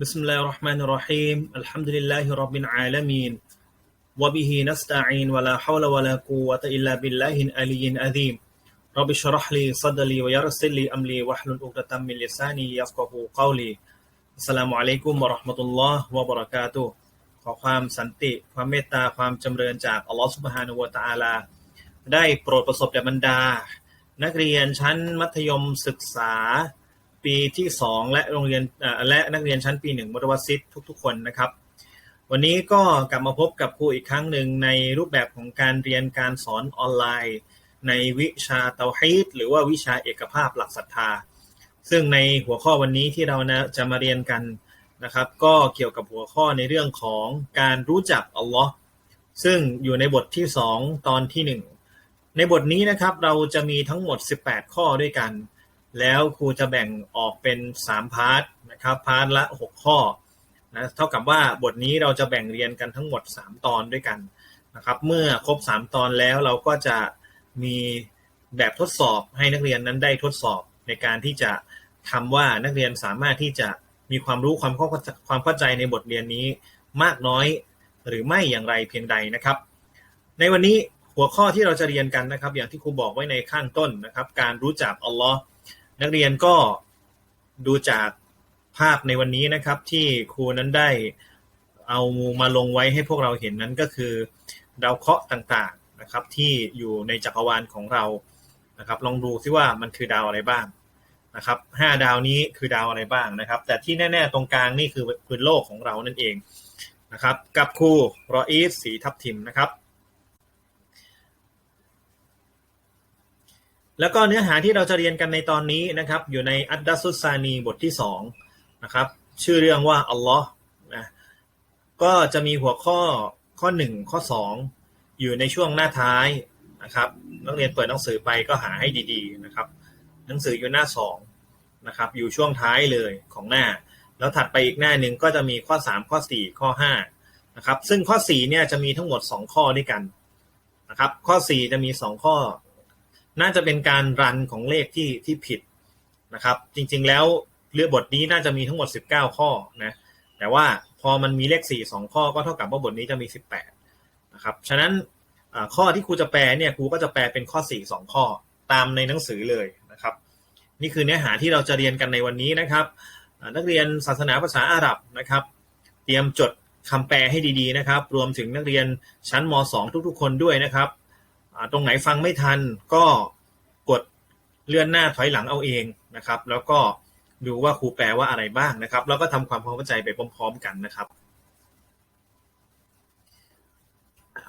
بسم الله الرحمن الرحيم الحمد لله رب العالمين وبه نستعين ولا حول ولا قوة إلا بالله العلي العظيم رب اشرح لي صدري ويسر لي أمري واحلل عقدة من لساني يفقه قولي السلام عليكم ورحمة الله وبركاته ขอความสันติ ความเมตตา ความจำเริญจากอัลลอฮฺสุบฮานุวะตะอาลา ได้โปรดประสบแด่บรรดา นักเรียนชั้นมัธยมศึกษา ปีที่สองและโรงเรียนและนักเรียนชั้นปีหนึ่งมุตวัสซิตทุก ๆ คนนะครับ วันนี้ก็กลับมาพบกับครูอีกครั้งหนึ่งในรูปแบบของการเรียนการสอนออนไลน์ ในวิชาเตาฮีดหรือว่าวิชาเอกภาพหลักศรัทธา ซึ่งในหัวข้อวันนี้ที่เรานะจะมาเรียนกันนะครับ ก็เกี่ยวกับหัวข้อในเรื่องของการรู้จักอัลลอฮ์ซึ่งอยู่ในบทที่สองตอนที่หนึ่งในบทนี้นะครับเราจะมีทั้งหมด 18 ข้อด้วยกัน แล้วครูจะแบ่งออกเป็น 3 พาร์ทนะครับ พาร์ทละ 6 ข้อนะเท่ากับว่าบทนี้เราจะแบ่งเรียนกันทั้งหมด 3 ตอนด้วยกันนะครับ เมื่อครบ 3 ตอนแล้วเราก็จะมีแบบทดสอบให้นักเรียนนั้นได้ทดสอบในการที่จะทำว่านักเรียนสามารถที่จะมีความรู้ความเข้าความเข้าใจในบทเรียนนี้มากน้อยหรือไม่อย่างไรเพียงใดนะครับ ในวันนี้หัวข้อที่เราจะเรียนกันนะครับ อย่างที่ครูบอกไว้ในข้างต้นนะครับ การรู้จักอัลลอฮ์ นักเรียนก็ดูจากภาพในวันนี้นะครับ ที่ครูนั้นได้เอามาลงไว้ให้พวกเราเห็นนั้นก็คือ ดาวเคราะห์ต่างๆนะครับ ที่อยู่ในจักรวาลของเรานะครับ ลองดูซิว่ามันคือดาวอะไรบ้างนะครับห้าดาวนี้คือดาวอะไรบ้างนะครับ แต่ที่แน่ ๆ ตรงกลางนี่คือพื้นโลกของเรานั่นเองนะครับ กับครูรออีฟสีทับทิมนะครับ แล้วก็เนื้อหาที่เราจะเรียนกันในตอนนี้นะครับ อยู่ในอัดดัสซุสซานีบทที่สองนะครับชื่อเรื่องว่าอัลลอฮ์นะก็จะมีหัวข้อข้อหนึ่งข้อสองอยู่ในช่วงหน้าท้ายนะครับนักเรียนเปิดหนังสือไปก็หาให้ดีๆนะครับ หนังสืออยู่หน้าสองนะครับอยู่ช่วงท้ายเลยของหน้า แล้วถัดไปอีกหน้าหนึ่งก็จะมีข้อสามข้อสี่ข้อห้านะครับซึ่งข้อสี่เนี่ยจะมีทั้งหมดสองข้อด้วยกันนะครับข้อสี่จะมีสองข้อ น่าจะเป็นการรันของเลขที่ที่ผิดนะครับ จริงๆแล้วเรือบทนี้น่าจะมีทั้งหมด 19 ข้อนะแต่ว่าพอมันมีเลข 4 2 ข้อก็เท่ากับว่าบทนี้จะมี 18นะครับฉะนั้นข้อที่ครูจะแปลเนี่ยครูก็จะแปลเป็นข้อ 4 2 ข้อตามในหนังสือเลยนะครับ นี่คือเนื้อหาที่เราจะเรียนกันในวันนี้นะครับ นักเรียนศาสนาภาษาอาหรับนะครับ เตรียมจดคำแปลให้ดีๆนะครับ รวมถึงนักเรียนชั้นม .2 ทุกๆ คนด้วยนะครับ ตรงไหนฟังไม่ทันก็กดเลื่อนหน้าถอยหลังเอาเองนะครับ แล้วก็ดูว่าครูแปลว่าอะไรบ้างนะครับ แล้วก็ทำความเข้าใจไปพร้อม ๆ กันนะครับ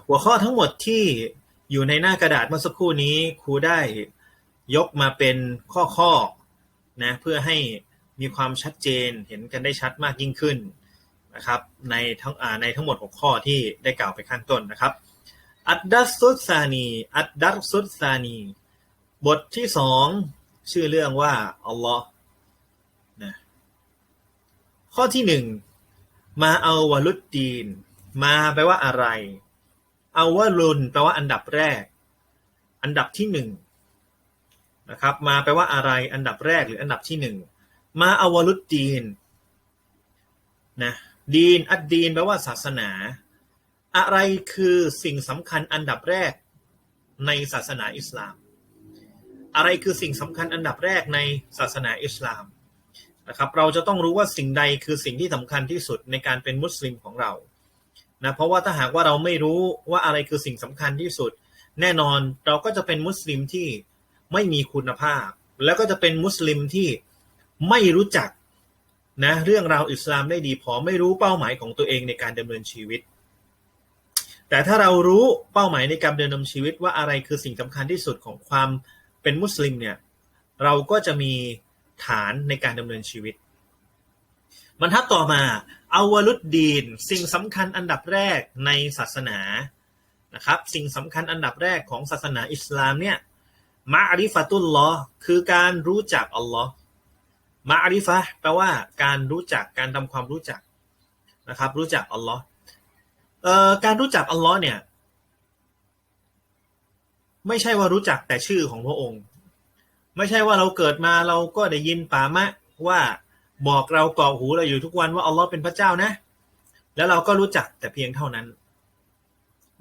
หัวข้อทั้งหมดที่อยู่ในหน้ากระดาษเมื่อสักครู่นี้ครูได้ยกมาเป็นข้อๆนะเพื่อให้มีความชัดเจนเห็นกันได้ชัดมากยิ่งขึ้นนะครับในทั้งในทั้งหมด6ข้อที่ได้กล่าวไปข้างต้นนะครับ อัดดัสซุสซานี อัดดัสซุสซานี บทที่สองชื่อเรื่องว่า อัลลอฮ์นะข้อที่หนึ่งมาเอาวาลุดดีน มาแปลว่าอะไร เอาวาลุนแปลว่าอันดับแรก อันดับที่หนึ่งนะครับ มาแปลว่าอะไร อันดับแรกหรืออันดับที่หนึ่ง มาเอาวาลุดดีนนะดีนอัดดีนแปลว่าศาสนา อะไรคือสิ่งสำคัญอันดับแรกในศาสนาอิสลาม อะไรคือสิ่งสำคัญอันดับแรกในศาสนาอิสลามนะครับเราจะต้องรู้ว่าสิ่งใดคือสิ่งที่สำคัญที่สุดในการเป็นมุสลิมของเรานะเพราะว่าถ้าหากว่าเราไม่รู้ว่าอะไรคือสิ่งสำคัญที่สุด แน่นอนเราก็จะเป็นมุสลิมที่ไม่มีคุณภาพ แล้วก็จะเป็นมุสลิมที่ไม่รู้จักนะเรื่องราวอิสลามได้ดีพอไม่รู้เป้าหมายของตัวเองในการดำเนินชีวิต แต่ถ้าเรารู้เป้าหมายในการเดินดำชีวิตว่าอะไรคือสิ่งสำคัญที่สุดของความเป็นมุสลิมเนี่ยเราก็จะมีฐานในการดำเนินชีวิตบรรทัดต่อมาอาวลุดดีน สิ่งสำคัญอันดับแรกในศาสนานะครับสิ่งสำคัญอันดับแรกของศาสนาอิสลามเนี่ยมาอาริฟะตุลลอคือการรู้จักอัลลอฮ์มาอาริฟะแปลว่าการรู้จักการทำความรู้จักนะครับรู้จักอัลลอฮ์ การรู้จักอัลลอฮ์เนี่ย ไม่ใช่ว่ารู้จักแต่ชื่อของพระองค์ ไม่ใช่ว่าเราเกิดมาเราก็ได้ยินปามะว่าบอกเรากรอกหูเราอยู่ทุกวันว่าอัลลอฮ์เป็นพระเจ้านะ แล้วเราก็รู้จักแต่เพียงเท่านั้น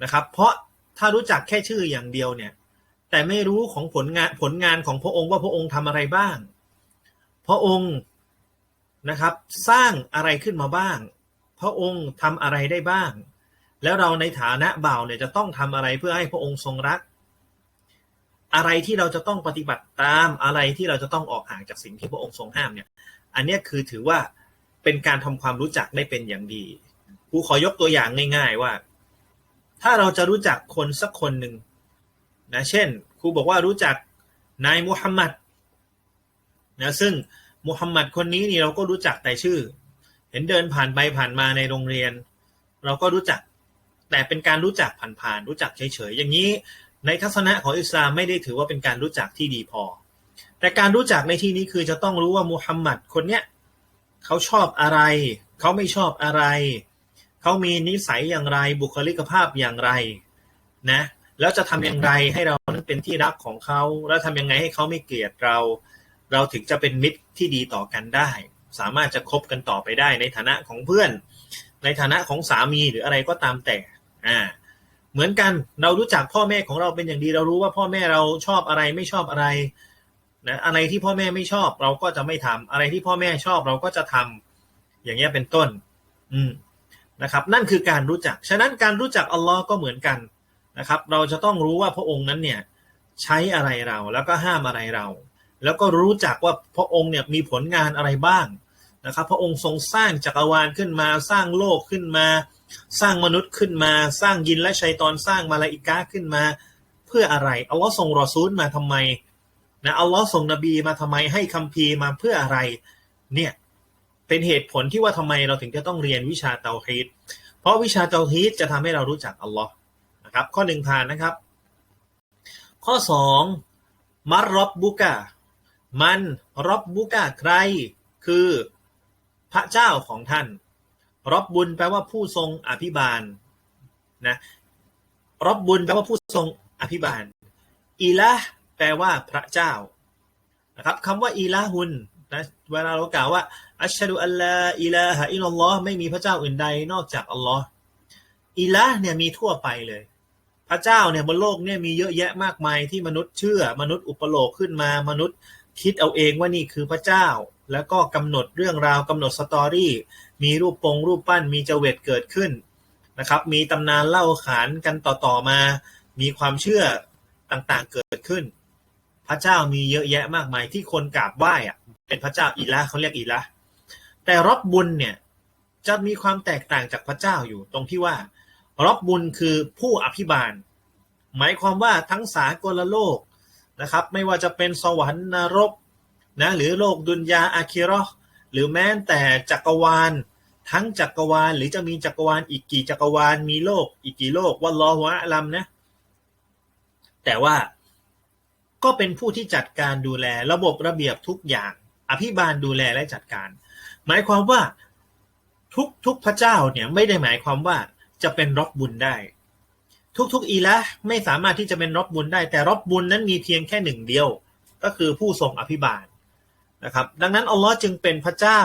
นะครับ เพราะถ้ารู้จักแค่ชื่ออย่างเดียวเนี่ย แต่ไม่รู้ของผลงานผลงานของพระองค์ว่าพระองค์ทำอะไรบ้าง พระองค์นะครับ สร้างอะไรขึ้นมาบ้าง พระองค์ทำอะไรได้บ้าง แล้วเราในฐานะบ่าวเนี่ยจะต้องทำอะไรเพื่อให้พระองค์ทรงรัก อะไรที่เราจะต้องปฏิบัติตามอะไรที่เราจะต้องออกห่างจากสิ่งที่พระองค์ทรงห้ามเนี่ย อันนี้คือถือว่าเป็นการทำความรู้จักได้เป็นอย่างดีครูขอยกตัวอย่างง่าย ๆว่า ถ้าเราจะรู้จักคนสักคนหนึ่งนะเช่นครูบอกว่ารู้จักนายมุฮัมมัดนะซึ่งมุฮัมมัดคนนี้นี่เราก็รู้จักแต่ชื่อ เห็นเดินผ่านไปผ่านมาในโรงเรียน เราก็รู้จัก แต่เป็นการรู้จักผ่านๆรู้จักเฉยๆอย่างนี้ ในทัศนะของอิสลามไม่ได้ถือว่าเป็นการรู้จักที่ดีพอ แต่การรู้จักในที่นี้คือจะต้องรู้ว่ามุฮัมมัดคนเนี้ยเขาชอบอะไร เขาไม่ชอบอะไร เขามีนิสัยอย่างไรบุคลิกภาพอย่างไรนะแล้วจะทำอย่างไรให้เรานั้นเป็นที่รักของเขา แล้วทำยังไงให้เขาไม่เกลียดเรา เราถึงจะเป็นมิตรที่ดีต่อกันได้ สามารถจะคบกันต่อไปได้ในฐานะของเพื่อน ในฐานะของสามีหรืออะไรก็ตามแต่ อ่าเหมือนกันเรารู้จักพ่อแม่ของเราเป็นอย่างดี เรารู้ว่าพ่อแม่เราชอบอะไรไม่ชอบอะไรนะอะไรที่พ่อแม่ไม่ชอบเราก็จะไม่ทำอะไรที่พ่อแม่ชอบเราก็จะทำอย่างเงี้ยเป็นต้น อืมนะครับ นั่นคือการรู้จัก ฉะนั้นการรู้จักอัลลอฮ์ก็เหมือนกันนะครับ เราจะต้องรู้ว่าพระองค์นั้นเนี่ยใช้อะไรเราแล้วก็ห้ามอะไรเรา แล้วก็รู้จักว่าพระองค์เนี่ยมีผลงานอะไรบ้างนะครับ พระองค์ทรงสร้างจักรวาลขึ้นมาสร้างโลกขึ้นมา สร้างมนุษย์ขึ้นมา สร้างยินและชัยตอน สร้างมาลาอิกาขึ้นมา เพื่ออะไร อัลลอฮ์ส่งรอซูลมาทำไม นะ อัลลอฮ์ส่งนบีมาทำไม ให้คัมภีร์มาเพื่ออะไร เนี่ย เป็นเหตุผลที่ว่าทำไมเราถึงจะต้องเรียนวิชาเตาฮีดเพราะวิชาเตาฮีดจะทำให้เรารู้จักอัลลอฮ์นะครับ ข้อหนึ่งผ่านนะครับ ข้อสองมัรรบบุกะมันรบบุกะใคร คือพระเจ้าของท่าน รบบุญแปลว่าผู้ทรงอภิบาลนะรบบุญแปลว่าผู้ทรงอภิบาลอีละแปลว่าพระเจ้านะครับคำว่าอีละหุนนะเวลาเรากล่าวว่า อัชฮะดุอัลลาอิลาฮะอิลลัลลอฮ์ไม่มีพระเจ้าอื่นใดนอกจากอัลลอฮ์อิละเนี่ยมีทั่วไปเลย พระเจ้าเนี่ยบนโลกเนี่ยมีเยอะแยะมากมายที่มนุษย์เชื่อ มนุษย์อุปโลกขึ้นมามนุษย์คิดเอาเองว่านี่คือพระเจ้า แล้วก็กำหนดเรื่องราวกำหนดสตอรี่ มีรูปปงรูปปั้น มีเจเวตเกิดขึ้นนะครับ มีตำนานเล่าขานกันต่อๆมา มีความเชื่อต่างๆเกิดขึ้น พระเจ้ามีเยอะแยะมากมายที่คนกราบไหว้อะเป็นพระเจ้าอีละเขาเรียกอีละแต่รอบบุญเนี่ยจะมีความแตกต่างจากพระเจ้าอยู่ตรงที่ว่ารอบบุญคือผู้อภิบาล หมายความว่าทั้งสากลโลกนะครับ ไม่ว่าจะเป็นสวรรค์นรกนะหรือโลกดุนยาอาคิรอ หรือแม้แต่จักรวาล ทั้งจักรวาล หรือจะมีจักรวาลอีกกี่จักรวาล มีโลก อีกกี่โลกวัลลอฮุอะลัมนะ แต่ว่าก็เป็นผู้ที่จัดการดูแลระบบระเบียบทุกอย่าง อภิบาลดูแลและจัดการ หมายความว่าทุกทุกพระเจ้าเนี่ยไม่ได้หมายความว่าจะเป็นรบบุญได้ ทุกๆอีละไม่สามารถที่จะเป็นรบบุญได้ แต่รบบุญนั้นมีเพียงแค่หนึ่งเดียว ก็คือผู้ทรงอภิบาล นะครับ ดังนั้นอัลลอฮ์จึงเป็นพระเจ้า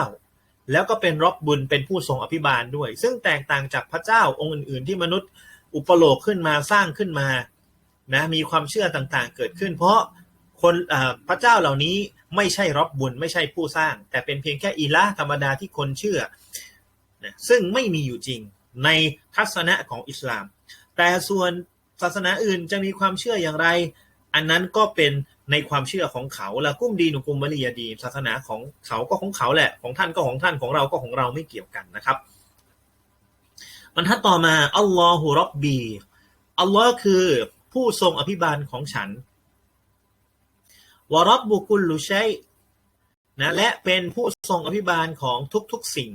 แล้วก็เป็นรบบุญเป็นผู้ทรงอภิบาลด้วย ซึ่งแตกต่างจากพระเจ้าองค์อื่น ๆ ที่มนุษย์อุปโลกขึ้นมาสร้างขึ้นมานะมีความเชื่อต่างๆ เกิดขึ้น เพราะคนพระเจ้าเหล่านี้ไม่ใช่รบบุญไม่ใช่ผู้สร้าง แต่เป็นเพียงแค่อีละธรรมดาที่คนเชื่อนะซึ่งไม่มีอยู่จริงในทัศนะของอิสลาม แต่ส่วนศาสนาอื่นจะมีความเชื่ออย่างไร อันนั้นก็เป็น ในความเชื่อของเขาละกุ้มดีหนุกุมวลียดี ศาสนาของเขาก็ของเขาแหละ ของท่านก็ของท่านของเราก็ของเราไม่เกี่ยวกันนะครับบรรทัดต่อมาอัลลอฮุรับบีอัลลอฮ์คือผู้ทรงอภิบาลของฉันวรับบุกุลลุชัยนะและเป็นผู้ทรงอภิบาลของทุกๆสิ่ง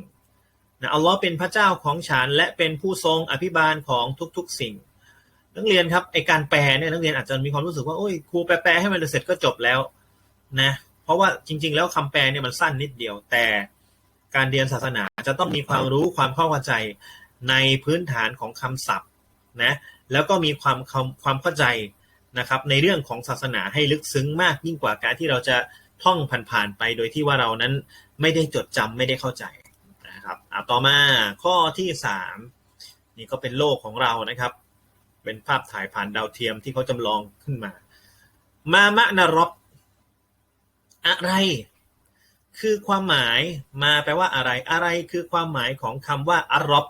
นะอัลลอฮ์เป็นพระเจ้าของฉัน และเป็นผู้ทรงอภิบาลของทุกๆสิ่ง นักเรียนครับไอการแปลเนี่ยนักเรียนอาจจะมีความรู้สึกว่าโอ้ยครูแปลให้มันเสร็จก็จบแล้วนะเพราะว่าจริง ๆ แล้วคำแปลเนี่ยมันสั้นนิดเดียว แต่การเรียนศาสนาจะต้องมีความรู้ความเข้าใจในพื้นฐานของคำศัพท์นะแล้วก็มีความความเข้าใจนะครับในเรื่องของศาสนาให้ลึกซึ้งมากยิ่งกว่าการที่เราจะท่องผ่านๆไปโดยที่ว่าเรานั้นไม่ได้จดจำไม่ได้เข้าใจนะครับอะต่อมาข้อที่สามนี่ก็เป็นโลกของเรานะครับ เป็นภาพถ่ายผ่านดาวเทียมที่เขาจำลองขึ้นมา มามะนารบอะไร คือความหมายมาแปลว่าอะไร อะไรคือความหมายของคำว่าอารบ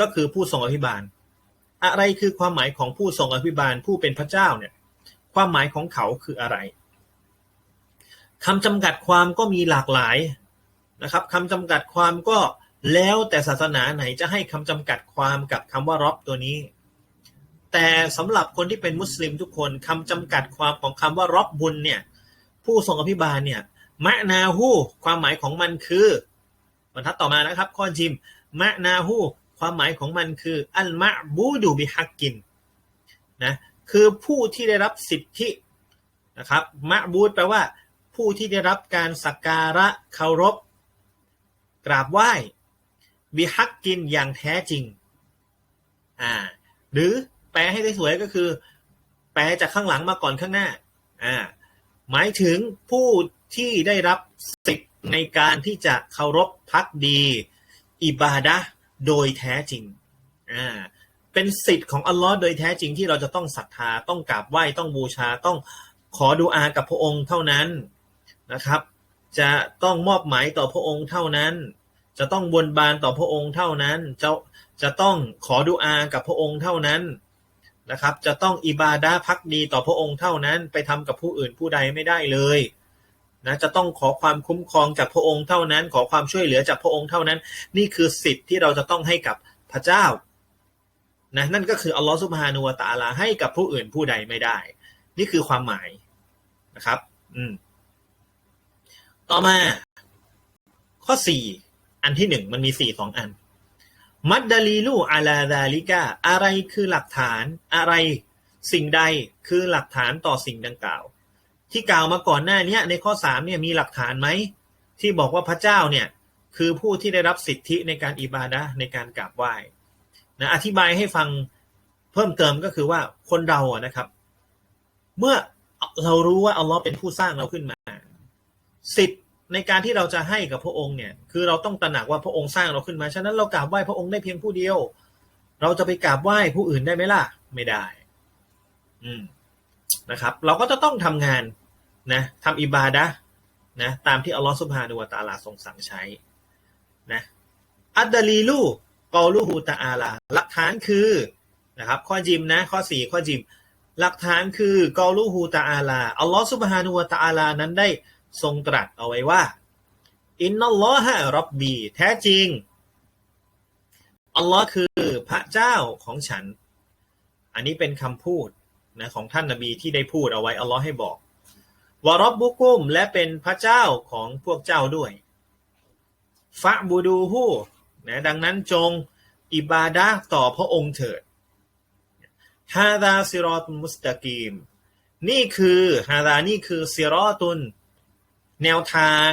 ก็คือผู้ทรงอภิบาล อะไรคือความหมายของผู้ทรงอภิบาลผู้เป็นพระเจ้าเนี่ย ความหมายของเขาคืออะไรคำจำกัดความก็มีหลากหลายนะครับคำจำกัดความก็แล้วแต่ศาสนาไหนจะให้คำจำกัดความกับคำว่ารอบตัวนี้ แต่สำหรับคนที่เป็นมุสลิมทุกคนคำจำกัดความของคำว่ารอบบุญเนี่ย ผู้ทรงอภิบาลเนี่ยมะนาหูความหมายของมันคือบรรทัดต่อมานะครับข้อจิมมะนาหูความหมายของมันคือ อัลมะบูดูบิฮักกินนะคือผู้ที่ได้รับสิทธินะครับมะบูดแปลว่า ผู้ที่ได้รับการสักการะเคารพ กราบไหว้บิฮักกินอย่างแท้จริงอ่าหรือ แปลให้ได้สวยก็คือ แปลจากข้างหลังมาก่อนข้างหน้า อ่า หมายถึงผู้ที่ได้รับสิทธิ์ในการที่จะเคารพพักดี อิบาดะโดยแท้จริง อ่า เป็นสิทธิ์ของอัลลอฮ์โดยแท้จริงที่เราจะต้องศรัทธา ต้องกราบไหว้ ต้องบูชา ต้องขอดูอากับพระองค์เท่านั้นนะครับ จะต้องมอบหมายต่อพระองค์เท่านั้น จะต้องบนบานต่อพระองค์เท่านั้น จะจะต้องขอดูอากับพระองค์เท่านั้น นะครับ จะต้องอิบาดาพักดีต่อพระองค์เท่านั้น ไปทำกับผู้อื่นผู้ใดไม่ได้เลยนะจะต้องขอความคุ้มครองจากพระองค์เท่านั้น ขอความช่วยเหลือจากพระองค์เท่านั้น นี่คือสิทธิ์ที่เราจะต้องให้กับพระเจ้านะนั่นก็คืออัลลอฮฺสุบฮานุวะตาลาให้กับผู้อื่นผู้ใดไม่ได้ นี่คือความหมายนะครับ อืม ต่อมา ข้อสี่อันที่หนึ่งมันมีสี่สองอัน มัดดาลีลูอาลาดาลิกาอะไรคือหลักฐาน อะไร สิ่งใดคือหลักฐานต่อสิ่งดังกล่าว ที่กล่าวมาก่อนหน้านี้ในข้อสามเนี่ยมีหลักฐานไหม ที่บอกว่าพระเจ้าเนี่ย คือผู้ที่ได้รับสิทธิในการอิบาดะในการกราบไหว้นะอธิบายให้ฟังเพิ่มเติมก็คือว่าคนเราอะนะครับ เมื่อเรารู้ว่าอัลลอฮ์เป็นผู้สร้างเราขึ้นมา สิทธิ์ ในการที่เราจะให้กับพระองค์เนี่ย คือเราต้องตระหนักว่าพระองค์สร้างเราขึ้นมา ฉะนั้นเรากราบไหว้พระองค์ได้เพียงผู้เดียว เราจะไปกราบไหว้ผู้อื่นได้ไหมล่ะ ไม่ได้ อืมนะครับ เราก็จะต้องทำงานนะทำอิบาดะนะ ตามที่อัลลอฮ์สุบฮานุวะตาลาทรงสั่งใช้ นะ อัดดาลีลูกอลูฮูตาอาลา หลักฐานคือนะครับ ข้อจิมนะ ข้อสี่ข้อจิม หลักฐานคือกอลูฮูตาอาลา อัลลอฮ์สุบฮานุวะตาอาลานั้นได้ ทรงตรัสเอาไว้ว่า อินนัลลอฮะรับบี แท้จริง อัลลอฮ์คือพระเจ้าของฉัน อันนี้เป็นคำพูดนะของท่านนบีที่ได้พูดเอาไว้ อัลลอฮ์ให้บอกวารบบุกุมและเป็นพระเจ้าของพวกเจ้าด้วย ฟะบูดูฮูนะดังนั้นจงอิบาดะต่อพระองค์เถิดฮาดาซิรอตุนมุสตะกีม นี่คือฮาดานี่คือซิรอตุน แนวทาง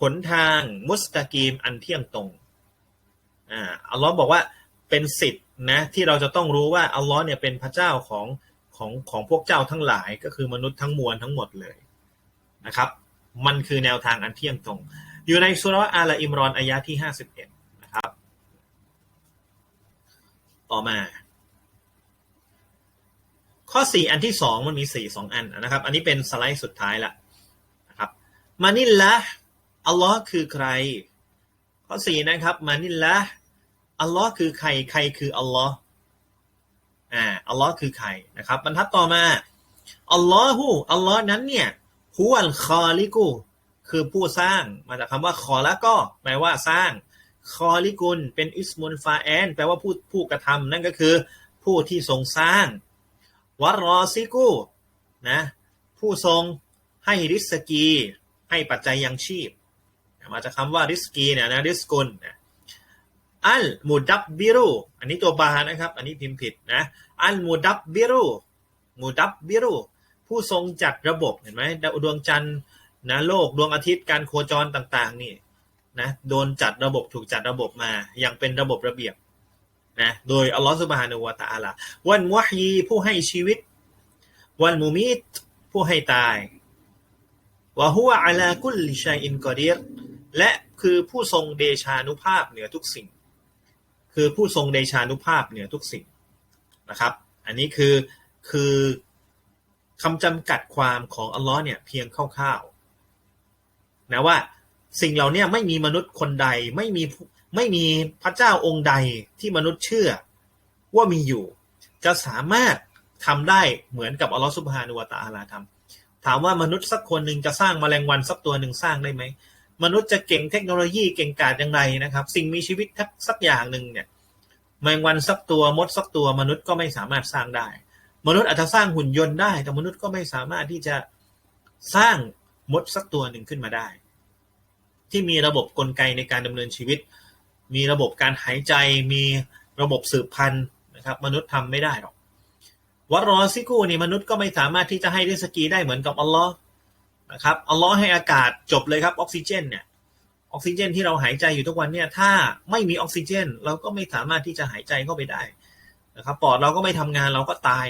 หนทาง มุสตะกีม อันเที่ยงตรงอ่าอัลลอฮ์บอกว่าเป็นสิทธิ์นะที่เราจะต้องรู้ว่าอัลลอฮ์เนี่ยเป็นพระเจ้าของของของพวกเจ้าทั้งหลายก็คือมนุษย์ทั้งมวลทั้งหมดเลยนะครับ มันคือแนวทางอันเที่ยงตรง อยู่ในสุรอาลอิมรอนอายะที่ห้าสิบเอ็ดนะครับ ต่อมา ข้อสี่อันที่สองมันมีสี่สองอันนะครับ อันนี้เป็นสไลด์สุดท้ายละ มานิลละอัลลอฮ์คือใคร ข้อสี่นะครับมานิลละอัลลอฮ์คือใคร ใครคืออัลลอฮ์อ่าอัลลอฮ์คือใครนะครับบรรทัดต่อมาอัลลอฮ์อัลลอฮ์นั้นเนี่ยฮุอัลคอลิกูคือผู้สร้างมาจากคำว่าคอละก็แปลว่าสร้างคอลิกุลเป็นอิสมุนฟาแอนแปลว่าผู้ผู้กระทำนั่นก็คือผู้ที่ทรงสร้างวารอซิกูนะผู้ทรงให้ริสกี ให้ปัจจัยยังชีพ มาจากคำว่าริสกีเนี่ยนะริสกุลนะอัลมูดับบิรุอันนี้ตัวบานะครับ อันนี้พิมพ์ผิดนะอัลมูดับบิรุมูดับบิรุผู้ทรงจัดระบบเห็นไหมดวงจันทร์นะโลกดวงอาทิตย์การโคจรต่าง ๆ นี่นะโดนจัดระบบถูกจัดระบบมาอย่างเป็นระบบระเบียบนะโดยอัลลอฮฺสุบฮานุวะตะอาลาวันวะฮีผู้ให้ชีวิต วันมูมิตผู้ให้ตาย วะฮุวะอะลากุลลิชัยอินกอดีร และคือผู้ทรงเดชานุภาพเหนือทุกสิ่ง คือผู้ทรงเดชานุภาพเหนือทุกสิ่งนะครับ อันนี้คือคือคำจำกัดความของอัลลอฮ์เนี่ยเพียงคร่าวๆนะว่าสิ่งเหล่านี้ไม่มีมนุษย์คนใดไม่มีไม่มีพระเจ้าองค์ใดที่มนุษย์เชื่อว่ามีอยู่ จะสามารถทำได้เหมือนกับอัลลอฮ์สุบฮานุวะตะอาลาทำ ถามว่ามนุษย์สักคนหนึ่งจะสร้างมแมลงวันสักตัวหนึ่งสร้างได้ไหม มนุษย์จะเก่งเทคโนโลยีเก่งกาจอย่างไรนะครับ สิ่งมีชีวิตสักอย่างหนึ่งเนี่ยแมลงวันสักตัวมดสักตัว มนุษย์ก็ไม่สามารถสร้างได้ มนุษย์อาจจะสร้างหุ่นยนต์ได้ แต่มนุษย์ก็ไม่สามารถที่จะสร้างมดสักตัวหนึ่งขึ้นมาได้ ที่มีระบบกลไกในการดำเนินชีวิต มีระบบการหายใจ มีระบบสืบพันธุ์นะครับ มนุษย์ทำไม่ได้หรอก วัรอซิกูนี่มนุษย์ก็ไม่สามารถที่จะให้ริสกีได้เหมือนกับอัลลอฮ์นะครับอัลลอฮ์ให้อากาศจบเลยครับออกซิเจนเนี่ยออกซิเจนที่เราหายใจอยู่ทุกวันเนี่ยถ้าไม่มีออกซิเจน เราก็ไม่สามารถที่จะหายใจเข้าไปได้นะครับปอดเราก็ไม่ทำงานเราก็ตาย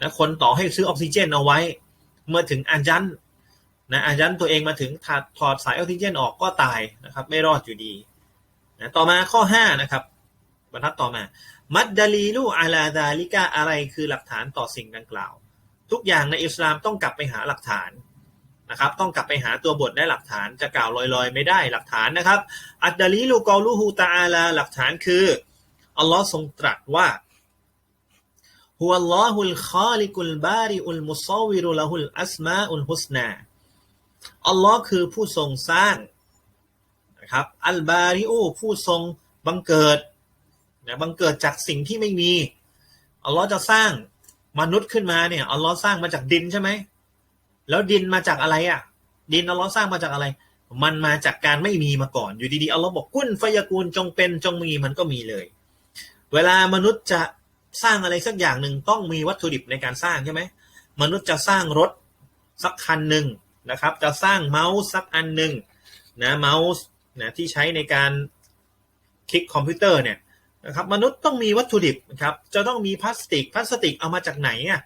นะคนต่อให้ซื้อออกซิเจนเอาไว้ เมื่อถึงอายันนะอายันตัวเองมาถึงถอดถอดสายออกซิเจนออกก็ตายนะครับ ไม่รอดอยู่ดีนะต่อมาข้อ5นะครับบรรทัดต่อมา มัดดาลีลูอาลาดาลิกาอะไรคือหลักฐานต่อสิ่งดังกล่าว ทุกอย่างในอิสลามต้องกลับไปหาหลักฐานนะครับ ต้องกลับไปหาตัวบทได้หลักฐานจะกล่าวลอยๆ ไม่ได้หลักฐานนะครับ อัดดาลีลูกอลูฮูตาอาลาหลักฐานคืออัลลอฮ์ทรงตรัสว่าฮุวัลลอฮุลคาลิกุลบาริอุลมุซาวิรุละฮุลอัสมาอุลฮุสนาอัลลอฮ์คือผู้ทรงสร้างนะครับอัลบาริอูผู้ทรงบังเกิด นะบังเกิดจากสิ่งที่ไม่มีอัลลอฮ์จะสร้างมนุษย์ขึ้นมาเนี่ยอัลลอฮ์สร้างมาจากดินใช่ไหมแล้วดินมาจากอะไรอะ ดินอัลลอฮ์สร้างมาจากอะไร มันมาจากการไม่มีมาก่อน อยู่ดีๆอัลลอฮ์บอกกุ้นฟยากูลจงเป็นจงมีมันก็มีเลย เวลามนุษย์จะสร้างอะไรสักอย่างหนึ่งต้องมีวัตถุดิบในการสร้างใช่ไหมมนุษย์จะสร้างรถสักคันหนึ่งนะครับ จะสร้างเมาส์สักอันหนึ่งนะเมาส์นะที่ใช้ในการคลิกคอมพิวเตอร์เนี่ย นะครับมนุษย์ต้องมีวัตถุดิบนะครับจะต้องมีพลาสติกพลาสติกเอามาจากไหนอะ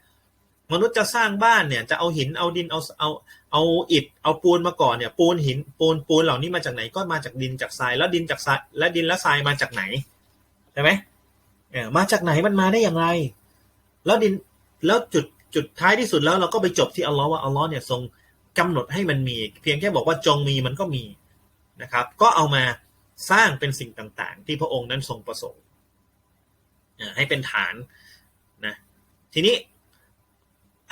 มนุษย์จะสร้างบ้านเนี่ยจะเอาหินเอาดินเอาเอาเอาอิฐเอาปูนมาก่อนเนี่ยปูนหินปูนปูนเหล่านี้มาจากไหนก็มาจากดินจากทรายแล้วดินจากทรายและดินและทรายมาจากไหนใช่ไหมเออมาจากไหนมันมาได้อย่างไร แล้วดินแล้วจุดจุดท้ายที่สุดแล้วเราก็ไปจบที่อัลลอฮ์ว่าอัลลอฮ์เนี่ยทรงกำหนดให้มันมี เพียงแค่บอกว่าจงมีมันก็มีนะครับ ก็เอามาสร้างเป็นสิ่งต่างๆ ที่พระองค์นั้นทรงประสงค์ ให้เป็นฐานนะทีนี้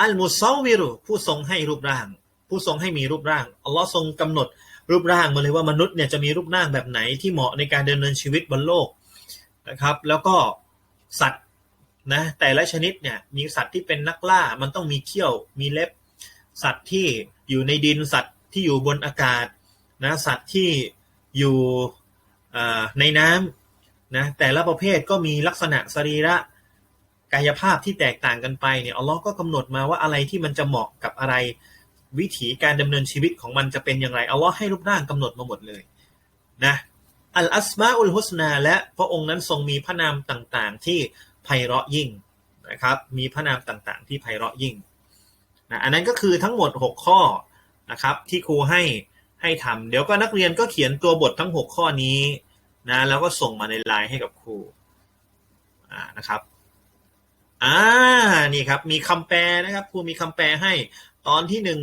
อัลมุซาวิรุผู้ทรงให้รูปร่าง ผู้ทรงให้มีรูปร่างอัลลอฮ์ทรงกำหนดรูปร่างมาเลยว่ามนุษย์เนี่ยจะมีรูปร่างแบบไหนที่เหมาะในการดำเนินชีวิตบนโลกนะครับ แล้วก็สัตว์นะแต่ละชนิดเนี่ยมีสัตว์ที่เป็นนักล่ามันต้องมีเขี้ยวมีเล็บ สัตว์ที่อยู่ในดินสัตว์ที่อยู่บนอากาศนะสัตว์ที่อยู่ในน้ำ นะแต่ละประเภทก็มีลักษณะสรีระกายภาพที่แตกต่างกันไปเนี่ยอัลลอฮ์ก็กำหนดมาว่าอะไรที่มันจะเหมาะกับอะไร วิถีการดำเนินชีวิตของมันจะเป็นอย่างไรอัลลอฮ์ให้รูปร่างกำหนดมาหมดเลยนะอัลอัสมาอุลฮุสนาและพระองค์นั้นทรงมีพระนามต่างๆ ที่ไพเราะยิ่งนะครับมีพระนามต่างๆ ที่ไพเราะยิ่งนะอันนั้นก็คือทั้งหมด 6 ข้อนะครับที่ครูให้ให้ทำเดี๋ยวก็นักเรียนก็เขียนตัวบททั้ง 6 ข้อนี้ นะแล้วก็ส่งมาในไลน์ให้กับครูอ่านะครับอ่านี่ครับมีคำแปลนะครับครูมีคำแปลให้ตอนที่หนึ่ง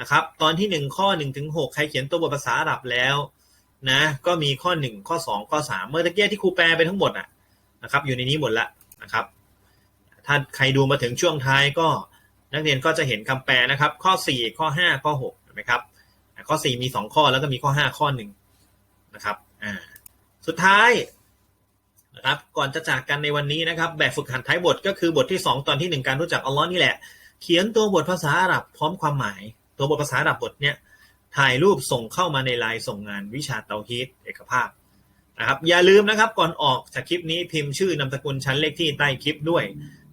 นะครับตอนที่หนึ่งข้อหนึ่งถึงหกใครเขียนตัวบทภาษาอาหรับแล้วนะก็มีข้อหนึ่งข้อสองข้อสามเมื่อตะเกียที่ครูแปลไปทั้งหมดอะนะครับอยู่ในนี้หมดละนะครับ ถ้าใครดูมาถึงช่วงท้ายก็นักเรียนก็จะเห็นคำแปลนะครับ ข้อสี่ข้อห้าข้อหกเห็นไหมครับข้อสี่มีสองข้อแล้วก็มีข้อห้าข้อหนึ่งนะครับอ่า สุดท้ายนะครับก่อนจะจากกันในวันนี้นะครับแบบฝึกหัดท้ายบทก็คือบทที่ 2 ตอนที่ 1 การรู้จักอัลลอฮ์นี่แหละ เขียนตัวบทภาษาอาหรับพร้อมความหมาย ตัวบทภาษาอาหรับบทเนี้ยถ่ายรูปส่งเข้ามาในไลน์ส่งงานวิชาเตาฮีตเอกภาพนะครับอย่าลืมนะครับก่อนออกจากคลิปนี้พิมพ์ชื่อนามสกุลชั้นเลขที่ใต้คลิปด้วย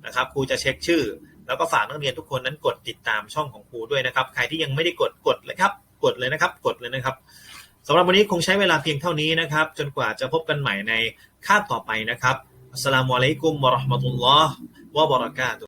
นะครับครูจะเช็คชื่อ แล้วก็ฝากนักเรียนทุกคนนั้นกดติดตามช่องของครูด้วยนะครับ ใครที่ยังไม่ได้กดกดเลยครับ กดเลยนะครับ กดเลยนะครับ สำหรับวันนี้คงใช้เวลาเพียงเท่านี้นะครับ จนกว่าจะพบกันใหม่ในคาบต่อไปนะครับอัสสลามุอะลัยกุมวะราะห์มะตุลลอฮ์วะบะเราะกาตุ